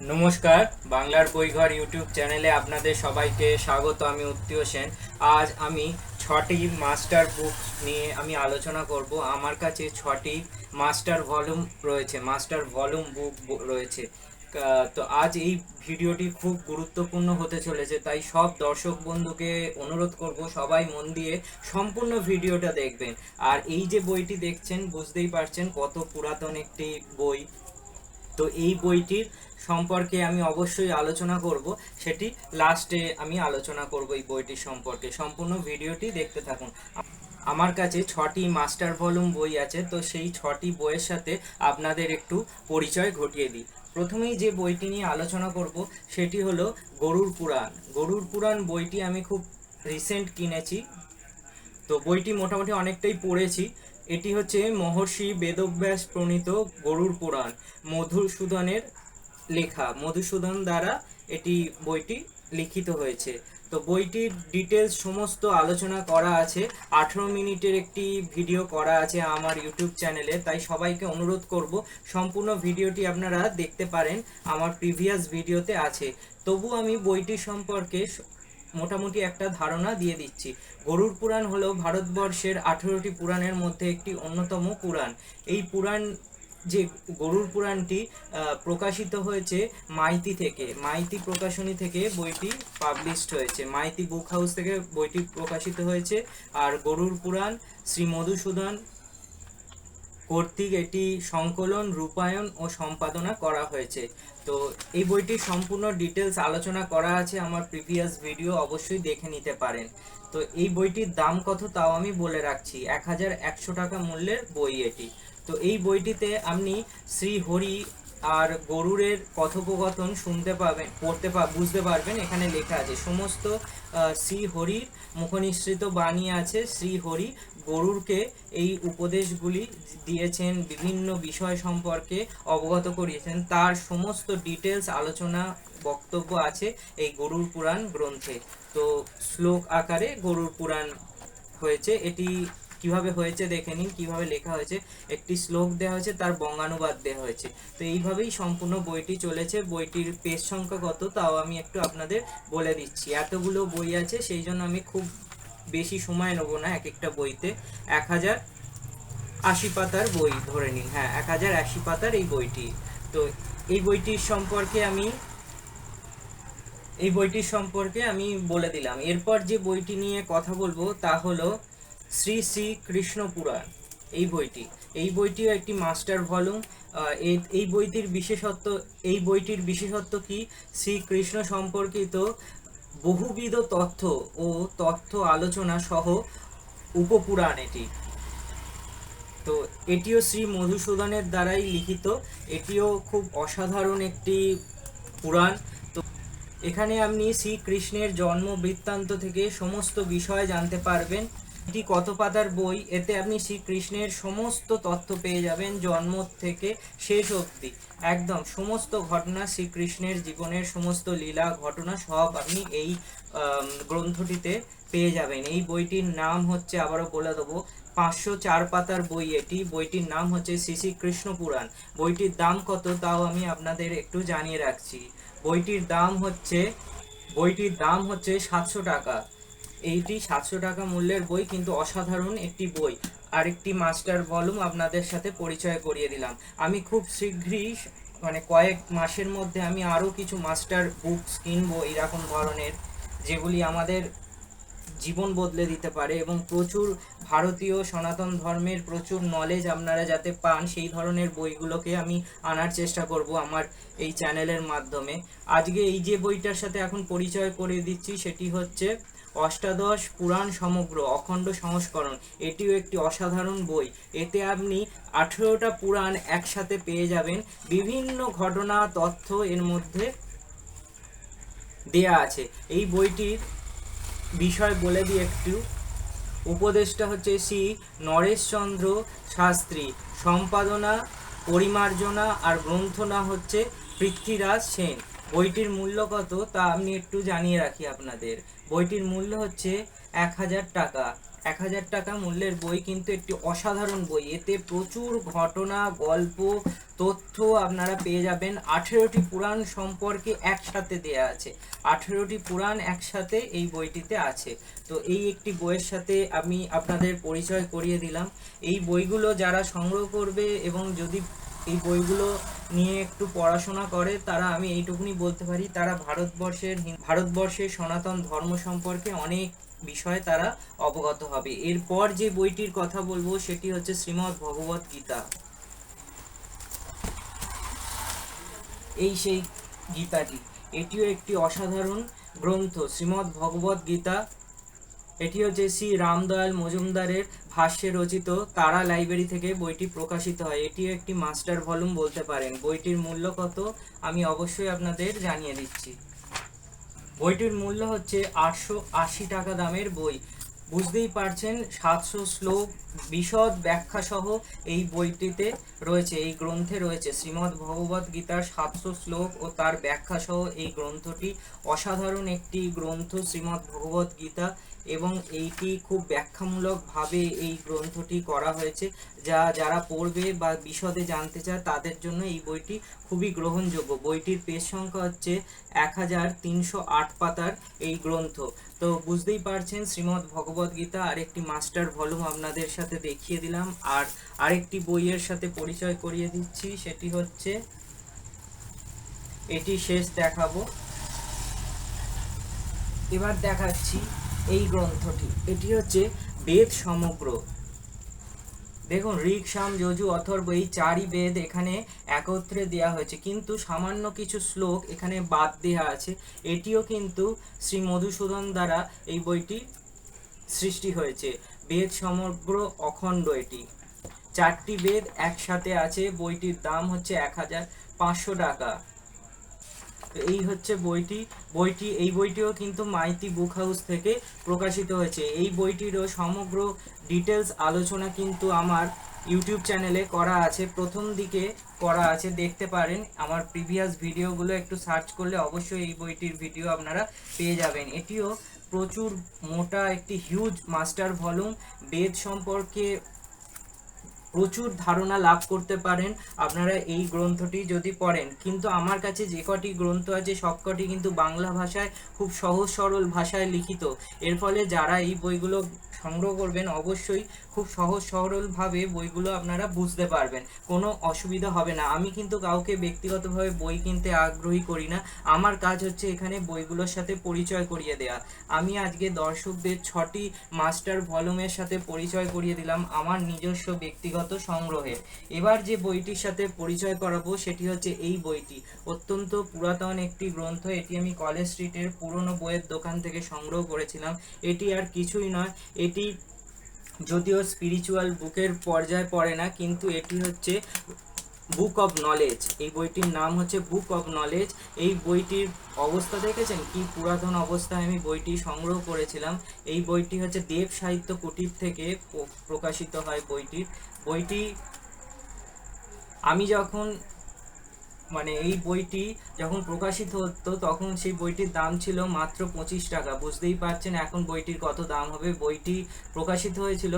নমস্কার, বাংলার বইঘর ইউটিউব চ্যানেলে আপনাদের সবাইকে স্বাগত, আমি উত্তীয় সেন। আজ আমি ছটি মাস্টার বুক নিয়ে আমি আলোচনা করব। আমার কাছে ছটি মাস্টার ভলিউম রয়েছে, মাস্টার ভলিউম বুক রয়েছে। তো আজ এই ভিডিওটি খুব গুরুত্বপূর্ণ হতে চলেছে, তাই সব দর্শক বন্ধুকে অনুরোধ করব, সবাই মন দিয়ে সম্পূর্ণ ভিডিওটা দেখবেন। আর এই যে বইটি দেখছেন, বুঝতেই পারছেন কত পুরাতন একটি বই। তো এই বইটির সম্পর্কে আমি অবশ্যই আলোচনা করব। সেটি লাস্টে আমি আলোচনা করব এই বইটির সম্পর্কে। সম্পূর্ণ ভিডিওটি দেখতে থাকুন। আমার কাছে ছটি মাস্টার ভলিউম বই আছে, তো সেই ছটি বইয়ের সাথে আপনাদের একটু পরিচয় ঘটিয়ে দিই। প্রথমেই যে বইটি নিয়ে আলোচনা করব, সেটি হলো গরুর পুরাণ। গরুর পুরাণ বইটি আমি খুব রিসেন্ট কিনেছি। তো বইটি মোটামুটি অনেকটাই পড়েছি। এটি হচ্ছে মহর্ষি বেদব্যাস প্রণীত গরুর পুরাণ, মধুসূদনের লেখা। মধুসূদন দ্বারা এটি বইটি লিখিত হয়েছে। তো বইটির ডিটেলস সমস্ত আলোচনা করা আছে। আঠেরো মিনিটের একটি ভিডিও করা আছে আমার ইউটিউব চ্যানেলে, তাই সবাইকে অনুরোধ করব সম্পূর্ণ ভিডিওটি আপনারা দেখতে পারেন, আমার প্রিভিয়াস ভিডিওতে আছে। তবু আমি বইটি সম্পর্কে মোটামুটি একটা ধারণা দিয়ে দিচ্ছি। গরুর পুরাণ হলো ভারতবর্ষের আঠেরোটি পুরাণের মধ্যে একটি অন্যতম পুরাণ। এই পুরাণ যে গরুর পুরাণটি প্রকাশিত হয়েছে মাইতি থেকে। মাইতি প্রকাশনী থেকে বইটি পাবলিশড হয়েছে। মাইতি বুক হাউস থেকে বইটি প্রকাশিত হয়েছে। আর গরুর পুরাণ শ্রী মধুসূদন কর্তৃক এটি সংকলন, রূপায়ণ ও সম্পাদনা করা হয়েছে। তো এই বইটির সম্পূর্ণ ডিটেলস আলোচনা করা আছে আমার প্রিভিয়াস ভিডিও, অবশ্যই দেখে নিতে পারেন। তো এই বইটির দাম কত তাও আমি বলে রাখছি, এক হাজার একশো টাকা মূল্যের বই এটি। তো এই বইটিতে আপনি শ্রী হরি আর গরুরের কথোপকথন শুনতে পাবেন পড়তে পা বুঝতে পারবেন। এখানে লেখা আছে সমস্ত আহ, শ্রী হরির মুখনিসৃত বাণী আছে। শ্রী হরি গরুরকে এই উপদেশগুলি দিয়েছেন বিভিন্ন বিষয় সম্পর্কে অবগত করিয়েছেন। তার সমস্ত ডিটেলস আলোচনা বক্তব্য আছে এই গরুর পুরাণ গ্রন্থে। তো শ্লোক আকারে গরুর পুরাণ হয়েছে। এটি কীভাবে হয়েছে দেখে নিন, কীভাবে লেখা হয়েছে। একটি শ্লোক দেওয়া হয়েছে, তার বঙ্গানুবাদ দেওয়া হয়েছে। তো এইভাবেই সম্পূর্ণ বইটি চলেছে। বইটির পেজ সংখ্যা কত তাও আমি একটু আপনাদের বলে দিচ্ছি। এতগুলো বই আছে, সেই জন্য আমি খুব বেশি সময় নেব না এক একটা বইতে। এক হাজার আশি পাতার বই ধরে নিন। হ্যাঁ এক হাজার আশি পাতার এই বইটি। তো এই বইটির সম্পর্কে আমি, এই বইটির সম্পর্কে আমি বলে দিলাম। এরপর যে বইটি নিয়ে কথা বলব তা হলো শ্রী শ্রী কৃষ্ণ পুরাণ এই বইটি। এই বইটিও একটি মাস্টার ভলিউম। এই বইটির বিশেষত্ব, এই বইটির বিশেষত্ব কি? শ্রীকৃষ্ণ সম্পর্কিত বহুবিধ তথ্য ও তথ্য আলোচনা সহ উপপুরাণ এটি। তো এটিও শ্রী মধুসূদনের দ্বারাই লিখিত। এটিও খুব অসাধারণ একটি পুরাণ। তো এখানে আপনি শ্রীকৃষ্ণের জন্ম বৃত্তান্ত থেকে সমস্ত বিষয় জানতে পারবেন। এটি কত পাতার বই। এতে আপনি শ্রীকৃষ্ণের সমস্ত তথ্য পেয়ে যাবেন জন্ম থেকে শেষ অবধি। একদম সমস্ত ঘটনা, শ্রীকৃষ্ণের জীবনের সমস্ত লীলা, ঘটনা সব আপনি এই গ্রন্থটিতে পেয়ে যাবেন। এই বইটির নাম হচ্ছে, আবারও বলে দেবো, পাঁচশো চার পাতার বই এটি। বইটির নাম হচ্ছে শ্রী শ্রী কৃষ্ণ পুরাণ। বইটির দাম কত তাও আমি আপনাদের একটু জানিয়ে রাখছি। বইটির দাম হচ্ছে, বইটির দাম হচ্ছে সাতশো টাকা। এইটি সাতশো টাকা মূল্যের বই, কিন্তু অসাধারণ একটি বই। আরেকটি মাস্টার ভলিউম আপনাদের সাথে পরিচয় করিয়ে দিলাম। আমি খুব শীঘ্রই মানে কয়েক মাসের মধ্যে আমি আরও কিছু মাস্টার বুকস কিনবো এরকম ধরনের, যেগুলি আমাদের জীবন বদলে দিতে পারে এবং প্রচুর ভারতীয় সনাতন ধর্মের প্রচুর নলেজ আপনারা যাতে পান, সেই ধরনের বইগুলোকে আমি আনার চেষ্টা করব আমার এই চ্যানেলের মাধ্যমে। আজকে এই যে বইটার সাথে এখন পরিচয় করে দিচ্ছি, সেটি হচ্ছে অষ্টাদশ পুরাণ সমগ্র অখণ্ড সংস্করণ। এটিও একটি অসাধারণ বই। এতে আপনি আঠেরোটা পুরাণ একসাথে পেয়ে যাবেন। বিভিন্ন ঘটনা, তথ্য এর মধ্যে দেয়া আছে। এই বইটির বিষয় বলে দিই একটু। উপদেষ্টা হচ্ছে শ্রী নরেশচন্দ্র শাস্ত্রী। সম্পাদনা, পরিমার্জনা আর গ্রন্থনা হচ্ছে পৃথ্বীরাজ সেন। বইটির মূল্য কত তা আমি একটু জানিয়ে রাখি আপনাদের। বইটির মূল্য হচ্ছে এক হাজার টাকা। এক হাজার টাকা মূল্যের বই কিন্তু একটি অসাধারণ বই। এতে প্রচুর ঘটনা, গল্প, তথ্য আপনারা পেয়ে যাবেন। আঠেরোটি পুরাণ সম্পর্কে একসাথে দেয়া আছে। আঠেরোটি পুরাণ একসাথে এই বইটিতে আছে। তো এই একটি বইয়ের সাথে আমি আপনাদের পরিচয় করিয়ে দিলাম। এই বইগুলো যারা সংগ্রহ করবে এবং যদি এই বইগুলো নিয়ে একটু পড়াশোনা করে, তারা আমি এইটুকুনি বলতে পারি, তারা ভারতবর্ষের ভারতবর্ষের সনাতন ধর্ম সম্পর্কে অনেক বিষয়ে তারা অবগত হবে। এরপর যে বইটির কথা বলব, সেটি হচ্ছে শ্রীমদ্ ভগবত গীতা। এই সেই গীতাটি। এটিও একটি অসাধারণ গ্রন্থ। শ্রীমদ্ ভগবত গীতা এটি হচ্ছে শ্রী রামদয়াল মজুমদারের ভাষ্যে রচিত তারা লাইব্রেরি থেকে বইটি প্রকাশিত হয়। এটিও একটি মাস্টার ভলিউম বলতে পারেন। বইটির মূল্য কত? আমি অবশ্যই আপনাদের জানিয়ে দিচ্ছি। বইটির মূল্য হচ্ছে আটশো আশি টাকা দামের বই। বুঝতেই পারছেন, সাতশো শ্লোক বিশদ ব্যাখ্যা সহ এই বইটিতে রয়েছে, এই গ্রন্থে রয়েছে। শ্রীমদ্ ভগবত গীতার সাতশো শ্লোক ও তার ব্যাখ্যা সহ এই গ্রন্থটি অসাধারণ একটি গ্রন্থ। শ্রীমদ্ ভগবত গীতা এবং এইটি খুব ব্যাখ্যামূলকভাবে এই গ্রন্থটি করা হয়েছে। যা, যারা পড়বে বা বিশদে জানতে চায়, তাদের জন্য এই বইটি খুবই গ্রহণযোগ্য। বইটির পেজ সংখ্যা হচ্ছে এক হাজার তিনশো আট পাতার এই গ্রন্থ। তো বুঝতেই পারছেন, শ্রীমদ্ ভগবত গীতা আরেকটি মাস্টার ভলিউম আপনাদের সাথে দেখিয়ে দিলাম। আর আরেকটি বইয়ের সাথে পরিচয় করিয়ে দিচ্ছি, সেটি হচ্ছে, এটি শেষ দেখাবো। এবার দেখাচ্ছি এই গ্রন্থটি। এটি হচ্ছে বেদ সমগ্র। দেখুন, ঋক, সাম, যজু, অথর্ব, এই চারই বেদ এখানে একত্রে দেয়া হয়েছে। কিন্তু সামান্য কিছু শ্লোক এখানে বাদ দেওয়া আছে। এটিও কিন্তু শ্রী মধুসূদন দ্বারা এই বইটি সৃষ্টি হয়েছে। বেদ সমগ্র অখণ্ড এটি। চারটি বেদ একসাথে আছে। বইটির দাম হচ্ছে এক হাজার পাঁচশো টাকা। এই হচ্ছে বইটি। বইটি, এই বইটিও কিন্তু মাইতি বুক হাউস থেকে প্রকাশিত হয়েছে। এই বইটিরও সমগ্র ডিটেলস আলোচনা কিন্তু আমার ইউটিউব চ্যানেলে করা আছে। প্রথম দিকে করা আছে, দেখতে পারেন। আমার প্রিভিয়াস ভিডিওগুলো একটু সার্চ করলে অবশ্যই এই বইটির ভিডিও আপনারা পেয়ে যাবেন। এটিও প্রচুর মোটা একটি হিউজ মাস্টার ভলিউম। বেদ সম্পর্কে প্রচুর ধারণা লাভ করতে পারেন। আপনারা এই গ্রন্থটি যদি পড়েন, কিন্তু আমার কাছে যে কটি গ্রন্থ আছে সবকটি কিন্তু বাংলা ভাষায়, খুব সহজ সরল ভাষায় লিখিত। এর ফলে যারা এই বইগুলো সংগ্রহ করবেন, অবশ্যই খুব সহজ সরলভাবে বইগুলো আপনারা বুঝতে পারবেন। কোনো অসুবিধা হবে না। আমি কিন্তু কাউকে ব্যক্তিগতভাবে বই কিনতে আগ্রহী করি না। আমার কাজ হচ্ছে এখানে বইগুলোর সাথে পরিচয় করিয়ে দেয়া। আমি আজকে দর্শকদের ছটি মাস্টার ভলিউমের সাথে পরিচয় করিয়ে দিলাম আমার নিজস্ব ব্যক্তিগত সংগ্রহের। এবার যে বইটির সাথে পরিচয় করাবো সেটি হচ্ছে এই বইটি। অত্যন্ত পুরাতন একটি গ্রন্থ। এটি আমি কলেজ স্ট্রিটের পুরনো বইয়ের দোকান থেকে সংগ্রহ করেছিলাম। এটি আর কিছুই নয়। এটি যদিও স্পিরিচুয়াল বুকের পর্যায়ে পড়ে না, কিন্তু এটি হচ্ছে বুক অফ নলেজ এই বইটির নাম হচ্ছে বুক অফ নলেজ এই বইটির অবস্থা দেখেছেন? কি পুরাতন অবস্থায় আমি বইটি সংগ্রহ করেছিলাম। এই বইটি হচ্ছে দেব সাহিত্য কুটির থেকে প্রকাশিত হয় বইটির। বইটি আমি যখন মানে এই বইটি যখন প্রকাশিত হতো, তখন সেই বইটির দাম ছিল মাত্র পঁচিশ টাকা। বুঝতেই পারছেন, এখন বইটির কত দাম হবে? বইটি প্রকাশিত হয়েছিল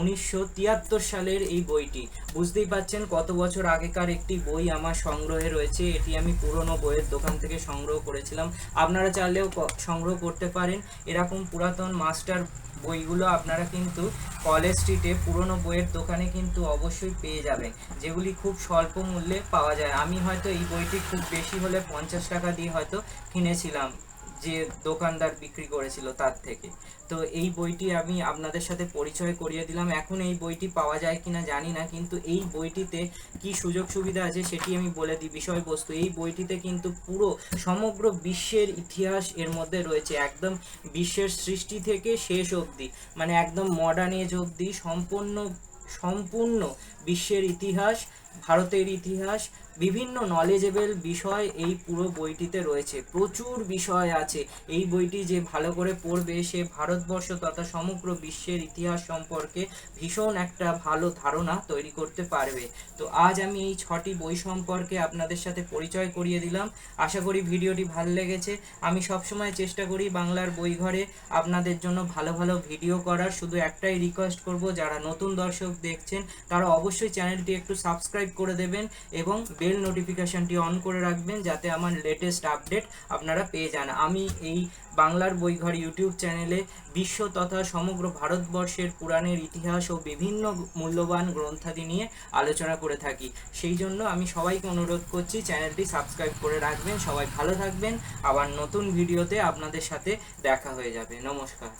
উনিশশো তিয়াত্তর সালের এই বইটি। বুঝতেই পারছেন, কত বছর আগেকার একটি বই আমার সংগ্রহে রয়েছে। এটি আমি পুরনো বইয়ের দোকান থেকে সংগ্রহ করেছিলাম। আপনারা চাইলেও সংগ্রহ করতে পারেন। এরকম পুরাতন মাস্টার বইগুলো আপনারা কিন্তু কলেজ স্ট্রিটে পুরনো বইয়ের দোকানে কিন্তু অবশ্যই পেয়ে যাবেন যেগুলি খুব স্বল্প মূল্যে পাওয়া যায়। আমি হয়তো এই বইটি খুব বেশি হলে পঞ্চাশ টাকা দিয়ে হয়তো কিনেছিলাম। যে দোকানদার বিক্রি করেছিল তার থেকে। তো এই বইটি আমি আপনাদের সাথে পরিচয় করিয়ে দিলাম। এখন এই বইটি পাওয়া যায় কিনা জানি না, কিন্তু এই বইটিতে কি সুযোগ সুবিধা আছে সেটি আমি বলে দিই বিষয়বস্তু। এই বইটিতে কিন্তু পুরো সমগ্র বিশ্বের ইতিহাস এর মধ্যে রয়েছে। একদম বিশ্বের সৃষ্টি থেকে শেষ অবধি মানে একদম মডার্ন এজ অবধি সম্পূর্ণ সম্পূর্ণ বিশ্বের ইতিহাস, ভারতের ইতিহাস বিভিন্ন নলেজেবল বিষয় এই পুরো বইটিতে রয়েছে। প্রচুর বিষয় আছে। এই বইটি যে ভালো করে পড়বে, সে ভারতবর্ষ তথা সমগ্র বিশ্বের ইতিহাস সম্পর্কে ভীষণ একটা ভালো ধারণা তৈরি করতে পারবে। তো আজ আমি এই ছটি বই সম্পর্কে আপনাদের সাথে পরিচয় করিয়ে দিলাম। আশা করি ভিডিওটি ভালো লেগেছে। আমি সবসময় চেষ্টা করি বাংলার বই ঘরে আপনাদের জন্য ভালো ভালো ভিডিও করার। শুধু একটাই রিকোয়েস্ট করব, যারা নতুন দর্শক দেখছেন, তারা অবশ্যই চ্যানেলটি একটু সাবস্ক্রাইব করে দেবেন এবং বেল নোটিফিকেশনটি অন করে রাখবেন যাতে আমার লেটেস্ট আপডেট আপনারা পেয়ে যান। আমি এই বাংলার বইঘর ইউটিউব চ্যানেলে বিশ্ব তথা সমগ্র ভারতবর্ষের পুরাণের ইতিহাস ও বিভিন্ন মূল্যবান গ্রন্থাদি নিয়ে আলোচনা করে থাকি। সেই জন্য আমি সবাইকে অনুরোধ করছি, চ্যানেলটি সাবস্ক্রাইব করে রাখবেন। সবাই ভালো থাকবেন। আবার নতুন ভিডিওতে আপনাদের সাথে দেখা হয়ে যাবে। নমস্কার।